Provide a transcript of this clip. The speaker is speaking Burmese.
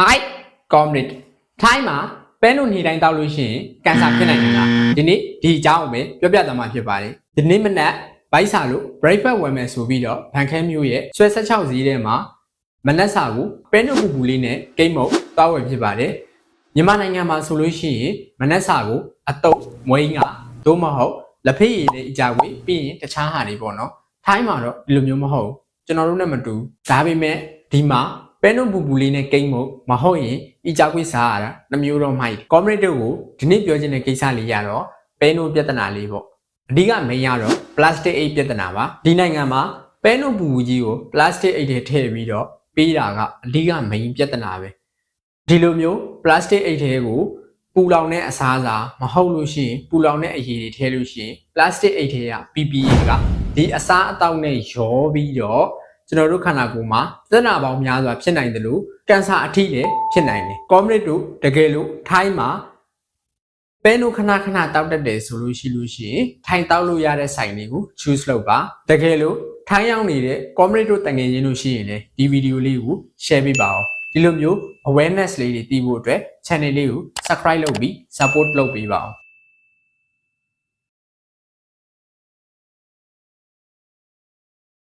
Hi comrade ထိုင်းမှာပဲနုနေတိုင်းတောက်လို့ရှိရင်ကင်ဆာဖြစ်နိုင်တယ်လားဒီနေ့ဒီအကြောင်းကိုပဲပြောပြသွားမှာဖြစ်ပါတယ်ဒီနေ့မနက်ဘိုက်စာလို့ breakfast ဝယ်မယ်ဆိုပြီးတော့ဗန်ခဲမျိုးရဲ့ဆွဲ16ဈေးထဲမှာမနက်စာကိုပဲနုပူပူလေးနဲ့ဂိမ်းမုတ်တောက်ဝယ်ဖြစ်ပါတယ်မြန်မာနိုင်ငံမှာဆိုလို့ရှိရင်မနက်စာကိုအတုပ်မွေးငါသို့မဟုတ်လက်ဖေးရည်လေးအကြွေးပြီးရင်တခြားဟာတွေပေါ့နော်ထိုင်းမှာတော့ဒီလိုမျိုးမဟုတ်ဘူးကျွန်တော်တို့နဲ့မတူဒါပေမဲ့ဒီမှာ ပဲနုပူပူလေးနဲ့ကိန်းမို့မဟုတ်ရင်ဤကြောက်ခွေးစားရတာနှမျိုးတော့မိုက်ကောမရစ်တို့ကိုဒီနေ့ပြောချင်တဲ့ကိစ္စလေးရတော့ပဲနုပြဿနာလေးပေါ့အဓိကမင်းရတော့ plastic အိတ်ပြဿနာပါဒီနိုင်ငံမှာပဲနုပူပူကြီးကို plastic အိတ်တွေထည့်ပြီးတော့ပေးတာကအဓိက main ပြဿနာပဲဒီလိုမျိုး plastic အိတ်တွေကိုပူလောင်တဲ့အစားအစာမဟုတ်လို့ရှိရင်ပူလောင်တဲ့အရည်တွေထည့်လို့ရှိရင် plastic အိတ်တွေက PPE ကဒီအစားအသောက်နဲ့ရောပြီးတော့ ကျွန်တော်တို့ခန္ဓာကိုယ်မှာသနာပေါင်းများစွာဖြစ်နိုင်တယ်လို့ကင်ဆာအထိလည်းဖြစ်နိုင်တယ်။ကောမရစ်တို့တကယ်လို့ထိုင်းမှာပဲနိုခဏခဏတောက်တတ်တယ်ဆိုလို့ရှိလို့ရှိရင်ထိုင်းတောက်လို့ရတဲ့ဆိုင်တွေကို choose လုပ်ပါ။တကယ်လို့ထိုင်းရောက်နေတဲ့ကောမရစ်တို့တငယ်ချင်းတို့ရှိရင်လည်းဒီဗီဒီယိုလေးကို share ပေးပါအောင်။ဒီလိုမျိုး awareness လေးတွေတည်ဖို့အတွက် channel လေးကို subscribe လုပ်ပြီး support လုပ်ပေးပါအောင်။